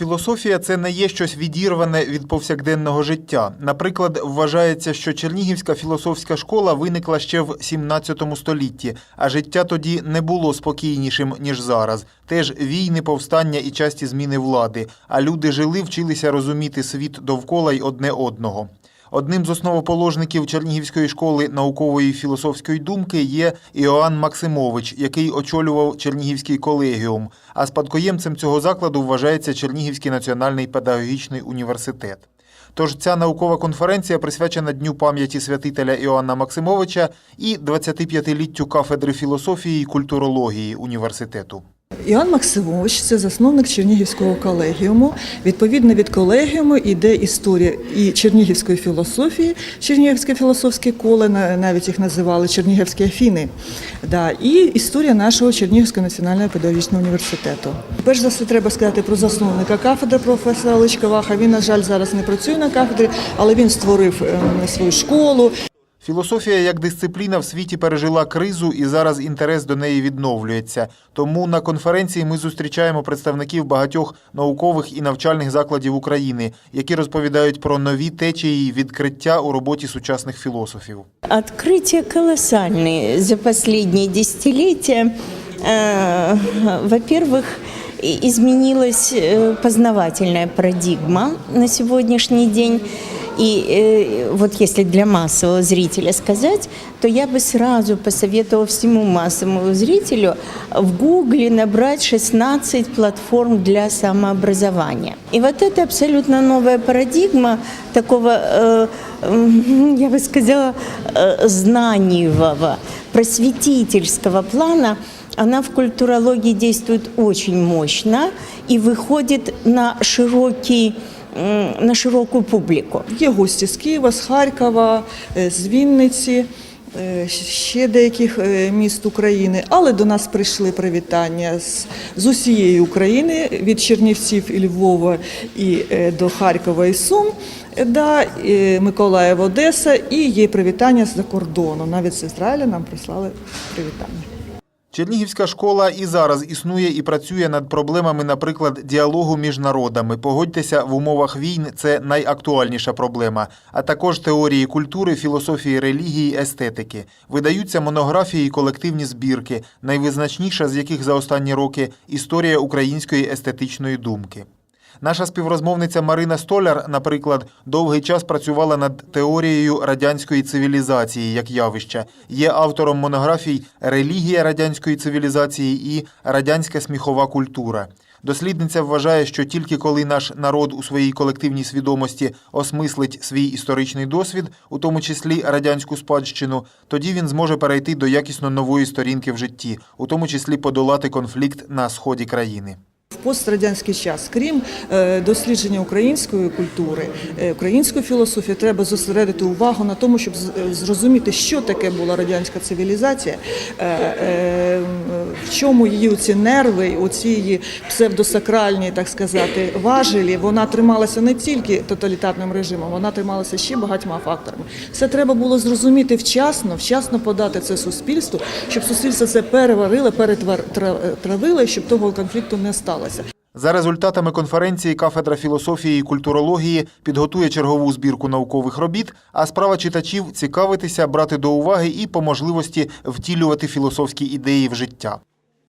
Філософія це не є щось відірване від повсякденного життя. Наприклад, вважається, що Чернігівська філософська школа виникла ще в 17 столітті, а життя тоді не було спокійнішим ніж зараз. Теж війни, повстання і часті зміни влади. А люди жили, вчилися розуміти світ довкола й одне одного. Одним з основоположників Чернігівської школи наукової філософської думки є Іоанн Максимович, який очолював Чернігівський колегіум. А спадкоємцем цього закладу вважається Чернігівський національний педагогічний університет. Тож ця наукова конференція присвячена Дню пам'яті святителя Іоанна Максимовича і 25-літтю кафедри філософії і культурології університету. Іоанн Максимович це засновник Чернігівського колегіуму. Відповідно від колегіуму йде історія і чернігівської філософії, Чернігівське філософське коле, на- навіть їх називали Чернігівські Афіни. Да, і історія нашого Чернігівського національного педагогічного університету. Перш за все, треба сказати про засновника кафедри професора Личка Ваха. Він, на жаль, зараз не працює на кафедрі, але він створив ем, свою школу. Філософія як дисципліна в світі пережила кризу і зараз інтерес до неї відновлюється. Тому на конференції ми зустрічаємо представників багатьох наукових і навчальних закладів України, які розповідають про нові течії і відкриття у роботі сучасних філософів. Открытия колоссальные за последние десятилетия. Э, Во-первых, и- изменилась э, познавательная парадигма на сегодняшний день. И э, вот если для массового зрителя сказать, то я бы сразу посоветовала всему массовому зрителю в Гугле набрать 16 платформ для самообразования. И вот это абсолютно новая парадигма такого, э, я бы сказала, э, знаниевого, просветительского плана, она в культурологии действует очень мощно и выходит на широкий на широкую публику. Є гості з Києва, з Харкова, е, з Вінниці, е, ще деяких е, міст України. Але до нас прийшли привітання з, з усієї України від Чернівців і Львова і до Харкова і Сум. Да, і Миколаїв, Одеса, і є привітання з-за кордону. Навіть з Ізраїля нам прислали привітання. Чернігівська школа і зараз існує і працює над проблемами, наприклад, діалогу між народами. Погодьтеся, в умовах війн це найактуальніша проблема, а також теорії культури, філософії релігії, естетики. Видаються монографії і колективні збірки, найвизначніша з яких за останні роки історія української естетичної думки. Наша співрозмовниця Марина Столяр, наприклад, довгий час працювала над теорією радянської цивілізації як явища. Є автором монографій Релігія радянської цивілізації і Радянська сміхова культура. Дослідниця вважає, що тільки коли наш народ у своїй колективній свідомості осмислить свій історичний досвід, у тому числі радянську спадщину, тоді він зможе перейти до якісно нової сторінки в житті, у тому числі подолати конфлікт на сході країни. Пострадянський час, крім е, дослідження української культури, е, української філософії, треба зосередити увагу на тому, щоб зрозуміти, що таке була радянська цивілізація, е, в чому її оці нерви, оці її псевдосакральні, так сказати, важелі. Вона трималася не тільки тоталітарним режимом, вона трималася ще багатьма факторами. Це треба було зрозуміти вчасно, вчасно подати це суспільству, щоб суспільство це переварило, перетравило, щоб того конфлікту не сталося. За результатами конференції кафедра філософії і культурології підготує чергову збірку наукових робіт, а справа читачів цікавитися, брати до уваги і по можливості втілювати філософські ідеї в життя.